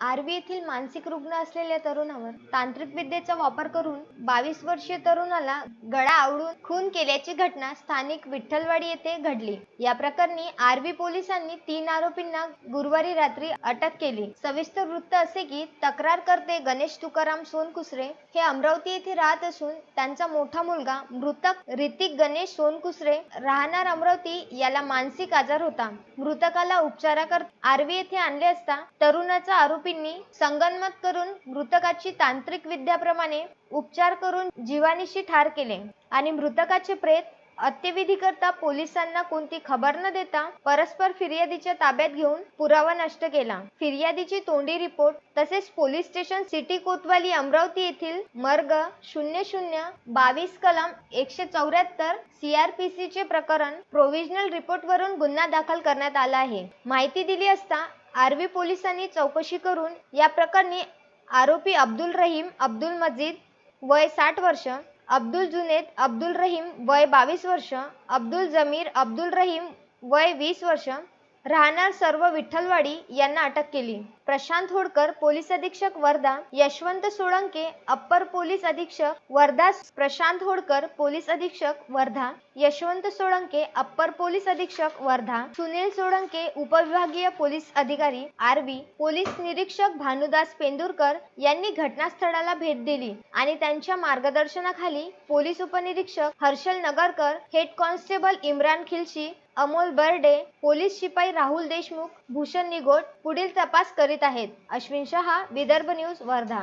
आर्वी येथील मानसिक रुग्ण असलेल्या तरुणावर तांत्रिक विद्येचा वापर करून बावीस वर्षीय तरुणाला गळा आवडून खून केल्याची घटना स्थानिक विठ्ठलवाडी येथे घडली. या प्रकरणी आर्वी पोलिसांनी तीन आरोपींना गुरुवारी रात्री अटक केली. सविस्तर वृत्त असे की तक्रारकर्ते गणेश तुकाराम सोनकुसरे हे अमरावती येथे राहत असून त्यांचा मोठा मुलगा मृतक ऋतिक गणेश सोनकुसरे राहणार अमरावती याला मानसिक आजार होता. मृतकाला उपचाराकर आर्वी येथे आणले असता तरुणाचा आरोपी आरोपींनी संगनमत करून मृतकाची तांत्रिक विद्याप्रमाणे उपचार करून जीवानीशी ठार केले. आणि मृतकाचे प्रेत अत्यविधी करता पोलिसांना कोणती खबर न देता परस्पर फिर्यादीच्या ताब्यात घेऊन पुरावा नष्ट केला. फिर्यादीची तोंडी रिपोर्ट तसेच police station city Kotwali Amravati येथील मर्ग शून्य शून्य बावीस कलम एकशे चौऱ्याहत्तर सीआरपीसी चे प्रकरण प्रोव्हिजनल रिपोर्ट वरून गुन्हा दाखल करण्यात आला आहे. माहिती दिली असता आर्वी पोलिसांनी चौकशी करून या प्रकरणी आरोपी अब्दुल रहीम अब्दुल मजीद वय साठ वर्ष अब्दुल जुनेद अब्दुल रहीम वय बावीस वर्ष अब्दुल जमीर अब्दुल रहीम वय वीस वर्ष राहणार सर्व विठ्ठलवाडी यांना अटक केली. प्रशांत होडकर पोलीस अधीक्षक वर्धा यशवंत सोळंके अप्पर पोलीस अधीक्षक वर्धा प्रशांत होडकर पोलीस अधीक्षक वर्धा यशवंत सोळंके अप्पर पोलीस अधीक्षक वर्धा सुनील सोळंके उपविभागीय पोलीस अधिकारी आरवी पोलीस निरीक्षक भानुदास पेंदुरकर यांनी घटनास्थळाला भेट दिली आणि त्यांच्या मार्गदर्शनाखाली पोलीस उपनिरीक्षक Harshal Nagarkar head constable Imran Khilshi Amol Barde police शिपाई राहुल देशमुख भूषण निगोट पुढील तपास करीत आहेत. अश्विन शहा विदर्भ न्यूज वर्धा.